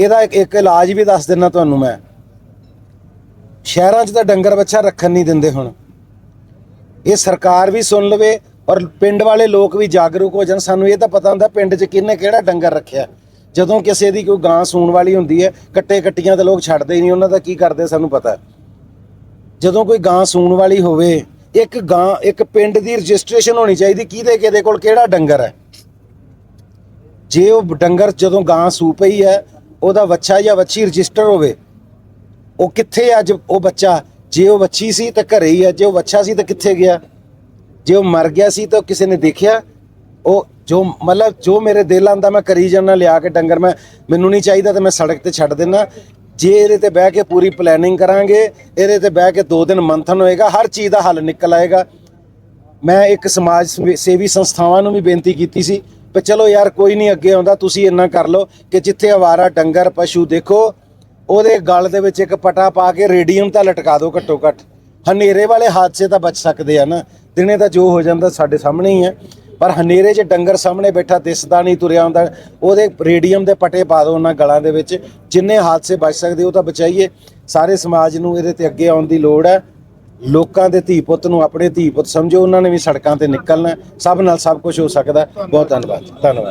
ਇਹਦਾ ਇੱਕ- ਇੱਕ ਇਲਾਜ ਵੀ ਦੱਸ ਦਿੰਨਾ ਤੁਹਾਨੂੰ ਮੈਂ। ਸ਼ਹਿਰਾਂ 'ਚ ਤਾਂ ਡੰਗਰ ਬੱਛਾ ਰੱਖਣ ਨਹੀਂ ਦਿੰਦੇ ਹੁਣ। ਇਹ ਸਰਕਾਰ ਵੀ ਸੁਣ ਲਵੇ ਔਰ ਪਿੰਡ ਵਾਲੇ ਲੋਕ ਵੀ ਜਾਗਰੂਕ ਹੋ ਜਾਣ। ਸਾਨੂੰ ਇਹ ਤਾਂ ਪਤਾ ਹੁੰਦਾ ਪਿੰਡ 'ਚ ਕਿਹਨੇ ਕਿਹੜਾ ਡੰਗਰ ਰੱਖਿਆ। ਜਦੋਂ ਕਿਸੇ ਦੀ ਕੋਈ ਗਾਂ ਸੂਣ ਵਾਲੀ ਹੁੰਦੀ ਹੈ, ਕੱਟੇ ਕੱਟੀਆਂ ਤਾਂ ਲੋਕ ਛੱਡਦੇ ਹੀ ਨਹੀਂ, ਉਹਨਾਂ ਦਾ ਕੀ ਕਰਦੇ ਸਾਨੂੰ ਪਤਾ। ਜਦੋਂ ਕੋਈ ਗਾਂ ਸੂਣ ਵਾਲੀ ਹੋਵੇ, ਇੱਕ ਗਾਂ, ਇੱਕ ਪਿੰਡ ਦੀ ਰਜਿਸਟ੍ਰੇਸ਼ਨ ਹੋਣੀ ਚਾਹੀਦੀ, ਕਿਹਦੇ ਕਿਹਦੇ ਕੋਲ ਕਿਹੜਾ ਡੰਗਰ ਹੈ? ਜੇ ਉਹ ਡੰਗਰ ਜਦੋਂ ਗਾਂ ਸੂ ਪਈ ਹੈ ਉਹਦਾ ਵੱਛਾ ਜਾਂ ਵੱਛੀ ਰਜਿਸਟਰ ਹੋਵੇ, ਉਹ ਕਿੱਥੇ ਅੱਜ ਉਹ ਬੱਚਾ? ਜੇ ਉਹ ਵੱਛੀ ਸੀ ਤਾਂ ਘਰੇ ਹੀ ਹੈ ਜੇ ਉਹ ਵੱਛਾ ਸੀ ਤਾਂ ਕਿੱਥੇ ਗਿਆ? ਜੇ ਉਹ ਮਰ ਗਿਆ ਸੀ ਤਾਂ ਕਿਸੇ ਨੇ ਦੇਖਿਆ? ਉਹ ਜੋ ਮਤਲਬ ਜੋ ਮੇਰੇ ਦਿਲ ਆਂਦਾ ਮੈਂ ਕਰੀ ਜਾਂਦਾ, ਲਿਆ ਕੇ ਡੰਗਰ ਮੈਂ, ਮੈਨੂੰ ਨਹੀਂ ਚਾਹੀਦਾ ਤੇ ਮੈਂ ਸੜਕ ਤੇ ਛੱਡ ਦਿੰਦਾ ਜੇ ਇਹਦੇ ਤੇ ਬਹਿ ਕੇ ਪੂਰੀ ਪਲੈਨਿੰਗ ਕਰਾਂਗੇ, ਇਹਦੇ ਤੇ ਬਹਿ ਕੇ ਦੋ ਦਿਨ ਮੰਥਨ ਹੋਏਗਾ, ਹਰ ਚੀਜ਼ ਦਾ ਹੱਲ ਨਿਕਲ ਆਏਗਾ। ਮੈਂ ਇੱਕ ਸਮਾਜ ਸੇਵੀ- ਸੇਵੀ ਸੰਸਥਾਵਾਂ ਨੂੰ ਵੀ ਬੇਨਤੀ ਕੀਤੀ ਸੀ ਵੀ ਚਲੋ ਯਾਰ ਕੋਈ ਨਹੀਂ ਅੱਗੇ ਆਉਂਦਾ, ਤੁਸੀਂ ਇੰਨਾ ਕਰ ਲਓ ਕਿ ਜਿੱਥੇ ਆਵਾਰਾ, ਡੰਗਰ, ਪਸ਼ੂ ਦੇਖੋ, ਉਹਦੇ ਗਲ ਦੇ ਵਿੱਚ ਇੱਕ ਪਟਾ ਪਾ ਕੇ ਰੇਡੀਅਮ ਤਾਂ ਲਟਕਾ ਦਿਓ ਘੱਟੋ ਘੱਟ ਹਨੇਰੇ ਵਾਲੇ ਹਾਦਸੇ ਤਾਂ ਬਚ ਸਕਦੇ ਆ ਨਾ। ਦਿਨੇ ਤਾਂ ਜੋ ਹੋ ਜਾਂਦਾ, ਸਾਡੇ ਸਾਹਮਣੇ ਹੀ ਹੈ ਪਰ ਹਨੇਰੇ 'ਚ ਡੰਗਰ ਸਾਹਮਣੇ ਬੈਠਾ, ਦਿਸਦਾ ਨਹੀਂ, ਤੁਰਿਆ ਹੁੰਦਾ। ਉਹਦੇ ਰੇਡੀਅਮ ਦੇ ਪਟੇ ਪਾ ਦਿਓ ਉਹਨਾਂ ਗਲਾਂ ਦੇ ਵਿੱਚ। ਜਿੰਨੇ ਹਾਦਸੇ ਬਚ ਸਕਦੇ, ਉਹ ਤਾਂ ਬਚਾਈਏ। ਸਾਰੇ ਸਮਾਜ ਨੂੰ ਇਹਦੇ ਤੇ ਅੱਗੇ ਆਉਣ ਦੀ ਲੋੜ ਹੈ। ਲੋਕਾਂ ਦੇ ਧੀ ਪੁੱਤ ਨੂੰ ਆਪਣੇ ਧੀ ਪੁੱਤ ਸਮਝੋ, ਉਹਨਾਂ ਨੇ ਵੀ ਸੜਕਾਂ ਤੇ ਨਿਕਲਣਾ ਸਭ ਨਾਲ ਸਭ ਕੁਝ ਹੋ ਸਕਦਾ ਬਹੁਤ ਧੰਨਵਾਦ ਧੰਨਵਾਦ।